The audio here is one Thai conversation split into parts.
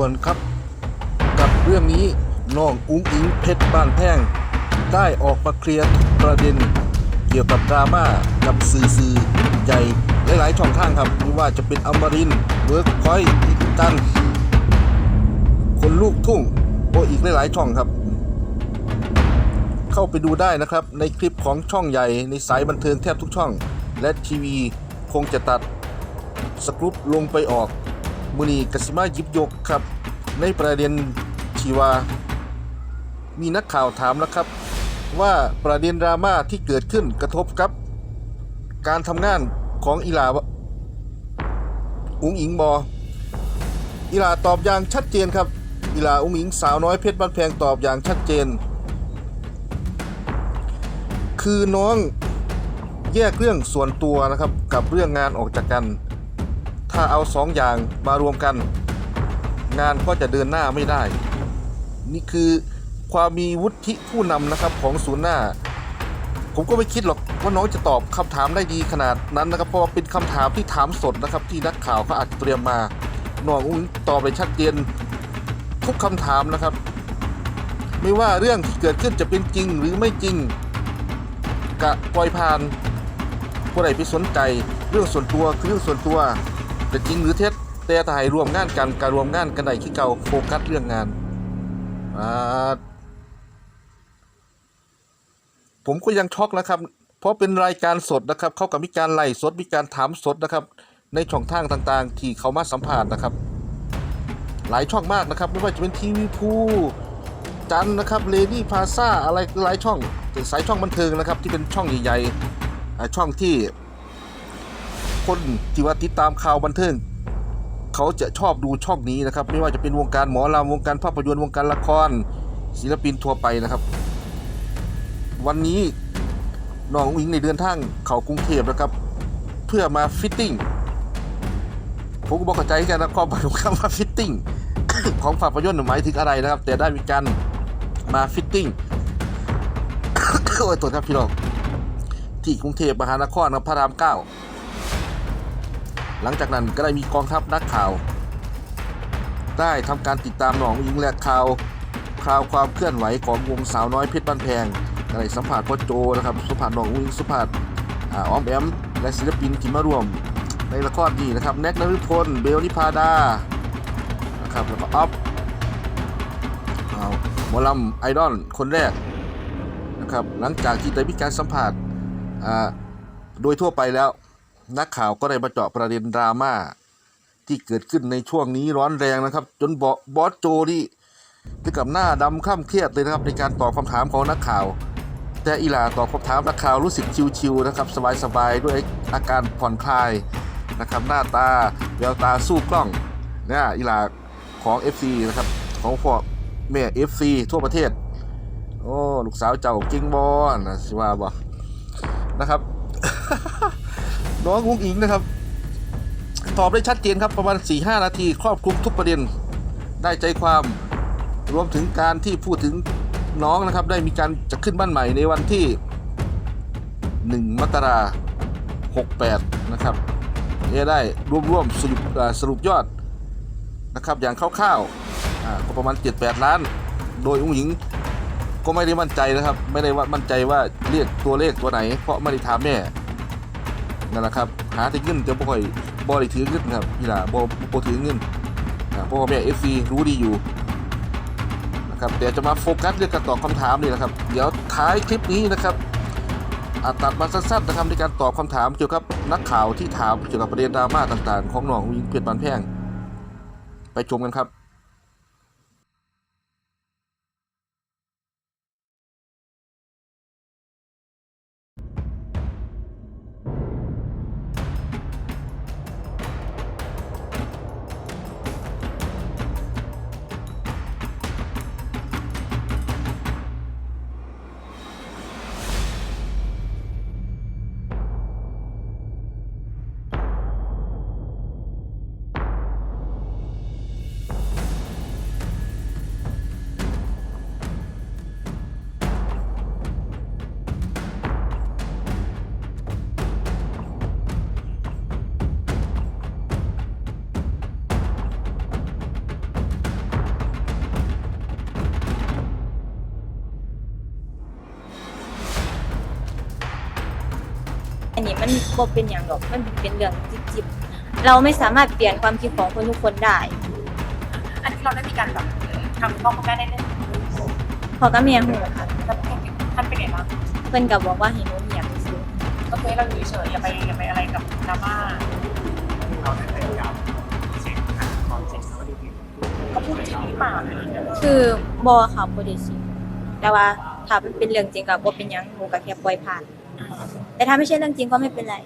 ด่วนครับ กับเรื่องนี้น้องอุ้งอิงเพชรบ้านแพงได้ออกมาเคลียร์ทุกประเด็น เกี่ยวกับดราม่ากับสื่อสื่อใหญ่หลายๆช่องทางครับไม่ว่าจะเป็นอมรินเวิร์กพอยต์อีกตัน คนลูกทุ่งโออีกหลายๆช่องครับ เข้าไปดูได้นะครับ ในคลิปของช่องใหญ่ในสายบันเทิงแทบทุกช่อง และทีวีคงจะตัดสกรุปลงไปออกมือนีกสิมายิบยกครับ ในประเด็นที่ว่า มีนักข่าวถามแล้วครับ ว่าประเด็นดราม่าที่เกิดขึ้นกระทบกับ การทำงานของอีหลาอุงอิงบออีหลาตอบอย่างชัดเจนครับอีหลาอุงอิงสาวน้อยเพชรบ้านแพงตอบอย่างชัดเจน คือน้องแยกเรื่องส่วนตัวนะครับกับเรื่องงานออกจากกัน ถ้าเอาสองอย่างมารวมกัน งานก็จะเดินหน้าไม่ได้ นี่คือความมีวุฒิผู้นำนะครับของศูนย์หน้า ผมก็ไม่คิดหรอกว่าน้องจะตอบคำถามได้ดีขนาดนั้นนะครับ เพราะว่าเป็นคำถามที่ถามสดนะครับ ที่นักข่าวเขาอาจเตรียมมาน้องอุ้งตอบไปชัดเจนทุกคำถามนะครับ ไม่ว่าเรื่องที่เกิดขึ้นจะเป็นจริงหรือไม่จริงกะปล่อยผ่านผู้ใดไปสนใจ เรื่องส่วนตัวคือเรื่องส่วนตัวจะจริงหรือเท็จ แต่ถ้าให้รวมงานกันการรวมงานกันได้ที่เก่าโฟกัสเรื่องงานอ่าผมก็ยังช็อกนะครับ เพราะเป็นรายการสดนะครับเขากับมีการไล่สดมีการถามสดนะครับ ในช่องทางต่างๆ ที่เขามาสัมภาษณ์นะครับ หลายช่องมากนะครับ ไม่ว่าจะเป็นทีวีพูจันนะครับเลดี้พาซาอะไรหลายช่องสายช่องบันเทิงนะครับ ที่เป็นช่องใหญ่ๆช่องที่ คนที่ว่าติดตามข่าวบันเทิง เขาจะชอบดูช่องนี้นะครับ ไม่ว่าจะเป็นวงการหมอลำวงการภาพยนตร์วงการละคร ศิลปินทั่วไปนะครับ วันนี้น้องอิงในเดินทางเขากรุงเทพนะครับ เพื่อมาฟิตติ้งผมก็บอกเข้าใจกันนะความหมายของคำว่าฟิตติ้งของภาพยนตร์หมายถึงอะไรนะครับ แต่ได้มีการมาฟิตติ้งโอ้ยตัวครับพี่น้องที่กรุงเทพมหานครครับพระรามเก้า หลังจากนั้นก็ได้มีกองทัพนักข่าว ได้ทำการติดตามหนองอิงและข่าวข่าวความเคลื่อนไหวของวงสาวน้อยเพชรบ้านแพงก็ได้สัมผัสพ่อโจนะครับสัมผัสหนองอิงสัมผัสอ่าอมแอมและศิลปินที่มาร่วม ในละครนี้นะครับแน็กนฤพลเบลนิพาดานะครับแล้วก็ออฟอ้าวหมอลำไอดอลคนแรกนะครับหลังจากที่ได้มีการสัมผัสโดยทั่วไปแล้ว นักข่าวก็ได้มาเจาะประเด็นดราม่าที่เกิดขึ้นในช่วงนี้ร้อนแรงนะครับ จนบอบอสโจนี่ถึงกับหน้าดำข้ามเครียดเลยนะครับ ในการตอบคำถามของนักข่าว แต่อีหลาตอบคำถามนักข่าวรู้สึกชิวๆนะครับ สบายๆด้วยอาการผ่อนคลายนะครับหน้าตาแววตาสู้กล้องเนี่ยอีหลาของ FC นะครับของพ่อแม่ FC ทั่วประเทศ โอ้ ลูกสาวเจ้าจริงบอนะสิว่าบอนะครับ น้องอุ้งอิงนะครับ ตอบได้ชัดเจนครับประมาณ 4-5 นาที ครอบคลุมทุกประเด็น ได้ใจความรวมถึงการที่พูดถึงน้องนะครับ ได้มีการจะขึ้นบ้านใหม่ในวันที่ 1 มกราคม68 นะครับเนี่ยได้รวบรวมสรุปสรุปยอดนะครับ อย่างคร่าวๆก็ประมาณ 7-8 ล้าน โดยอุ้งหญิงก็ไม่ได้มั่นใจนะครับ ไม่ได้ว่ามั่นใจว่าเรียกตัวเลขตัวไหน เพราะไม่ได้ถามแม่ นั่นแหละครับ หาที่เงินจะบ่ค่อยบ่ได้ถือเงินครับพี่ล่ะบ่บ่ถือเงินอ่าเพราะว่าแม่ FC รู้ดีอยู่นะครับแต่จะมาโฟกัสเรื่องการตอบคำถามนี่นะครับ เดี๋ยวท้ายคลิปนี้นะครับอาจตัดมาสั้นๆนะครับในการตอบคำถามเกี่ยวกับนักข่าวที่ถามเกี่ยวกับประเด็นดราม่าต่างๆ ของหนองวิงเพียรบานแพงไปชมกันครับ บ่เป็นอย่างหรอกมันเป็นเรื่องจิบๆเราไม่สามารถเปลี่ยนความคิดของคนทุกคนได้ อันที่เราได้มีการแบบทำคุณพ่อคุณแม่ได้เรื่องพอก็เมียหูค่ะแล้วท่านเป็นไงบ้างเพิ่นก็บอกว่าให้หนูเงียบซื่อก็คือให้เราอยู่เฉยๆอย่าไปอย่าไปอะไรกับดราม่าเราได้พยายามเช็คหาความจริงแล้วก็ดูดีก็พูดจริงหรือเปล่าคือบ่ค่ะบ่ได้สิแต่ว่าถ้ามันเป็นเรื่องจริงก็บ่เป็นหยังหนูก็แค่ปล่อยผ่าน แต่ถ้าไม่ใช่เรื่องจริงก็ไม่เป็นไร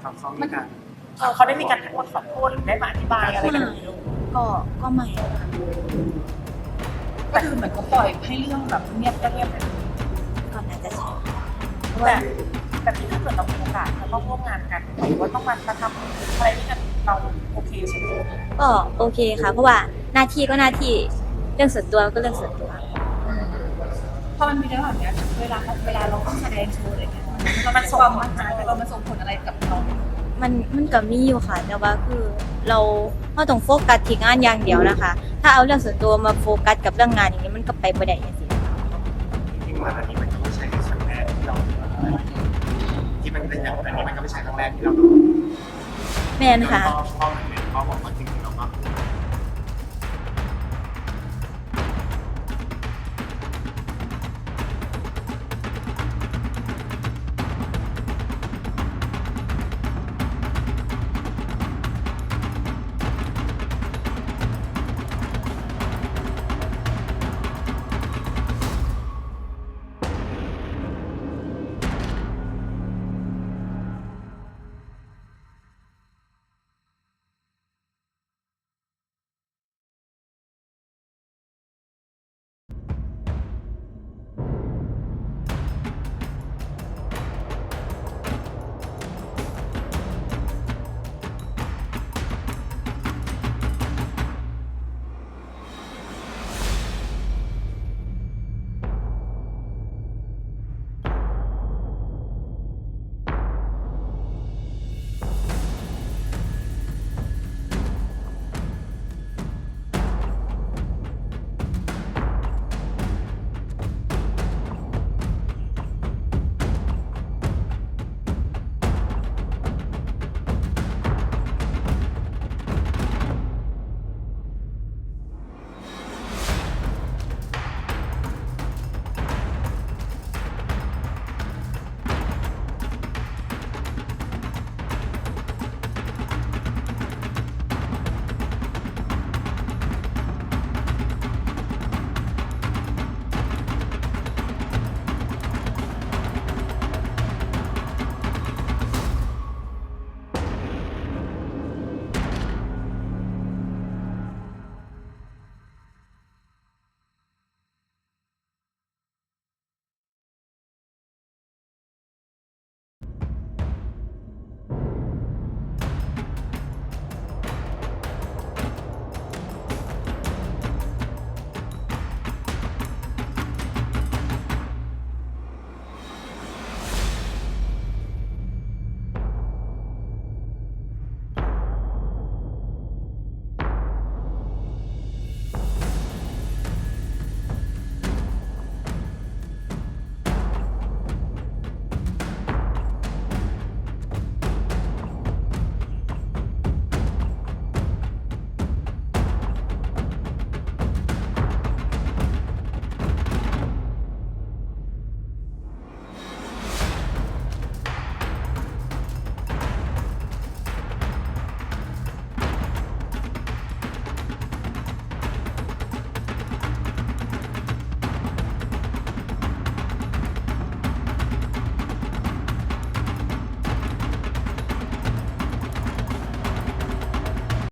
เขาเขามีการเออเขาได้มีการขอขอโทษหรือได้มาอธิบายอะไรกันไหมลูกก็ก็ไม่ค่ะก็คือเหมือนเขาปล่อยให้เรื่องแบบเงียบก็เงียบไปเลยก็น่าจะใช่แต่แต่ที่ถ้าเกิดเรามีโอกาสเราต้องร่วมงานกันหรือว่าต้องมาทำอะไรที่กันเราโอเคใช่ไหมก็โอเคค่ะ เพราะว่าหน้าที่ก็หน้าที่เรื่องส่วนตัวก็เรื่องส่วนตัว พอมันมีเรื่องแบบเนี้ยเวลาเวลาเราต้องแสดงโชว์อะไรเงี้ย มันส่งผลอะไรเรามันส่งผลอะไรกับเรามันมันก็มีอยู่ค่ะ แต่ว่าคือเราเราต้องโฟกัสที่งานอย่างเดียวนะคะ ถ้าเอาเรื่องส่วนตัวมาโฟกัสกับเรื่องงานอย่างนี้มันก็ไปบ่ได้อย่างนี้จริงๆว่าอันนี้มันก็ไม่ใช่ครั้งแรกที่เราที่มันเป็นอย่างอันนี้มันก็ไม่ใช่ครั้งแรกที่เราแม่นค่ะ พ่อพ่อเหมือนพ่อบอกว่าจ